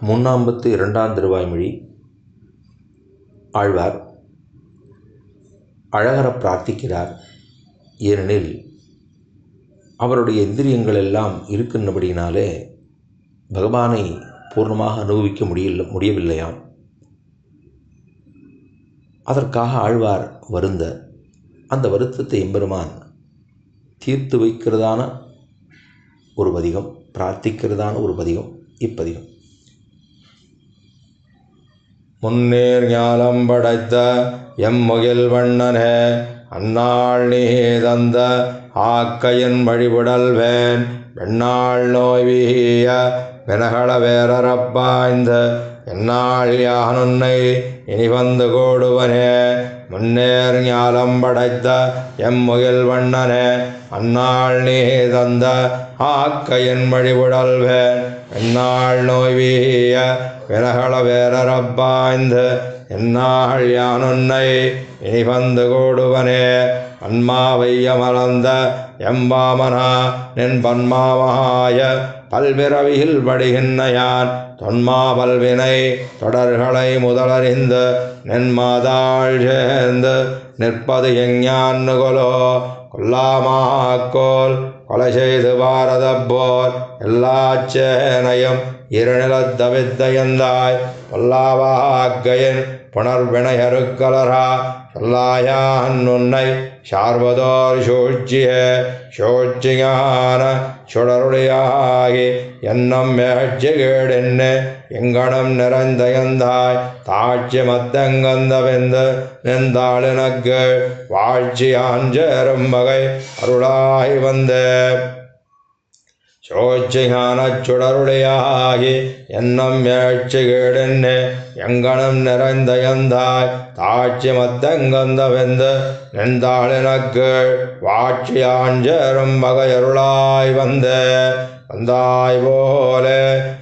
முன்னாம்பத்து இரண்டாம் திருவாய்மொழி. ஆழ்வார் அழகர பிரார்த்திக்கிறார். ஏனெனில் அவருடைய இந்திரியங்கள் எல்லாம் இருக்கின்றபடியினாலே பகவானை பூர்ணமாக அனுபவிக்க முடியல முடியவில்லையாம். அதற்காக ஆழ்வார் வருந்த அந்த வருத்தத்தை எம்பெருமான் தீர்த்து வைக்கிறதான ஒரு பதிகம் பிரார்த்திக்கிறதான ஒரு பதிகம் இப்பதிகம். முன்னேர் ஞானம் படைத்த எம்முகில் வண்ணனே அந்நாள் நீ தந்த ஆக்கையன் வழிபடல்வேன் வெண்ணாள் நோய் வீய வினகள வேறறப்பாய்ந்த எந்நாள் யான் இனி வந்து கூடுவனே முன்னேர் ஞாலம் படைத்த எம்முகில் வண்ணனே அந்நாள் நீ தந்த ஆக்கையின் வழிபுடல்வேன். எந்நாள் நோய் வீய வினகள வேறறப்பாய்ந்து எந்நாள் யான் இனி வந்து கூடுவனே அன்மாவையமலர்ந்த எம்பாமனா நின் பன்மாவாய பல்விரவியில் படுகின்ற யான் தொன்மா பல்வினை தொடர்களை முதலறிந்து நென்மாதாள் சேர்ந்து நிற்பது எஞ்ஞான்னுகொலோ கொல்லாமாக்கோல் கொலை செய்து பாரத போர் எல்லா சேனையும் இருநிலத்தவித்தயந்தாய் பொல்லாவாக்கையின் புனர்வினையருக்கலரா சொல்லாயான் உன்னை சார்வதோர் சூழ்ச்சிய சூழ்ச்சியான சுடருடையாகி என்னம் மேட்சிகேடென்னு எங்கனம் நிறைந்தயந்தாய் தாட்சி மத்தங்கந்தவெந்து நின்றாளினக்கு வாழ்ச்சியான் சேரும் வகை அருளாகி வந்த. சோச்சிஞானச் சுடருடையாகி என்னம் ஏழ்ச்சிகேடென்னு எங்கனம் நிறைந்தயந்தாய் தாட்சி மத்தங்கந்தவெந்து நின்றாளினக்கு வாட்சியான் சேரும் வகையருளாய் வந்த வந்தாய் போல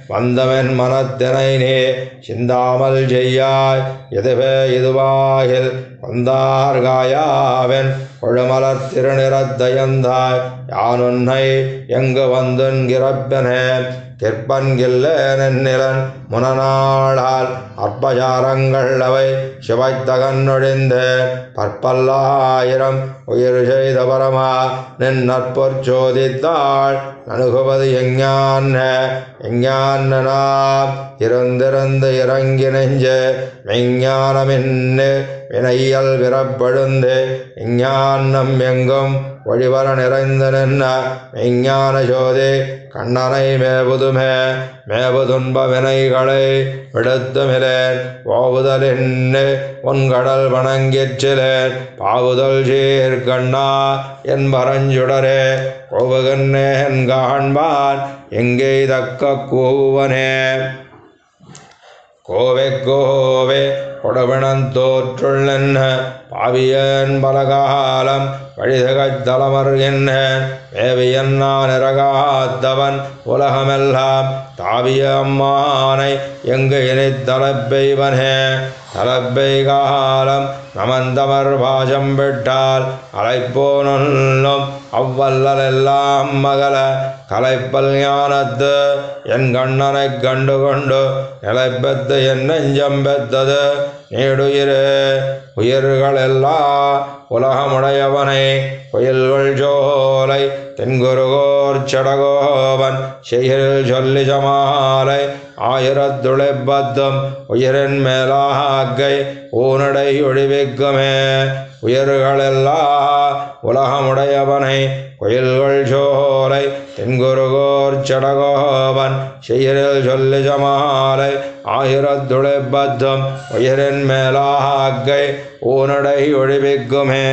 வந்தவன் மனத்தினைனே சிந்தாமல் செய்யாய் எதுவே இதுவாகில் வந்தார்காயாவன் கொழுமலர் திருநிறத்தயந்தாய் யான் உன்னை எங்கு வந்துன்கிறப்பனே கிற்பன்கில்ல முனநாளால் அற்பசாரங்கள் அவை சிவைத்தகன்னொழிந்த பற்பல்லாயிரம் உயிர் செய்த பரமா நின் நற்பொற் சோதித்தாள் நணுகுவது எஞ்ஞான் எஞ்ஞான் எஞ்ஞானம் இருந்திருந்து இறங்கி நெஞ்சு மெஞ்ஞானமின்னு வினையல் விரப்பழுந்து விஞ்ஞானம் எங்கும் ஒழிவர நிறைந்து நின்ன விஞ்ஞான ஜோதி கண்ணனை மேபுதுமே மேபுதுன்ப வினைகளை விடுத்துமிலேன் ஓவுதலின்னு உன்கடல் வணங்கிச்சிலேன் பாவுதல் சீர் கண்ணா என் பரஞ்சுடரே கோவுகன்னேன் காண்பான் எங்கே தக்க கூவனே. கோவே கோவே கொடுவினந்தோற்றுள்ளென்ன பாவியன் பலகாலம் வழிதகத் தலமர்கின்ற மேவியன் உலகமெல்லாம் தாவிய அம்மானை எங்கு இனி தலைப்பெய்வனே. தலைப்பை காலம் நமந்தமர் பாசம் விட்டால் அழைப்போனும் அவ்வல்லலெல்லாம் மகள கலைப்பல் ஞானத்து என் கண்ணனை கண்டு கொண்டு நிலைப்பெத்து என் நெஞ்சம் பெத்தது. நீடுயிரு உயிர்களெல்லா உலகமுடையவனை. புயல்கள் ஜோலை தென்குருகோர் சடகோபன் செய்கில் சொல்லி சமாலை ஆயிரத்துளைப்பத்தும் உயிரின் மேலாகை ஊனடை ஒழிவிக்குமே. உயிர்களெல்லா உலகமுடையவனை கோயில்கள் சோலை தென்குருகோர் சடகோபன் செய்கில் சொல்லி சமாலை ஆயிரத்துளைப்பத்தும் உயிரின் மேலாகை ஊனடை ஒழிவிக்குமே.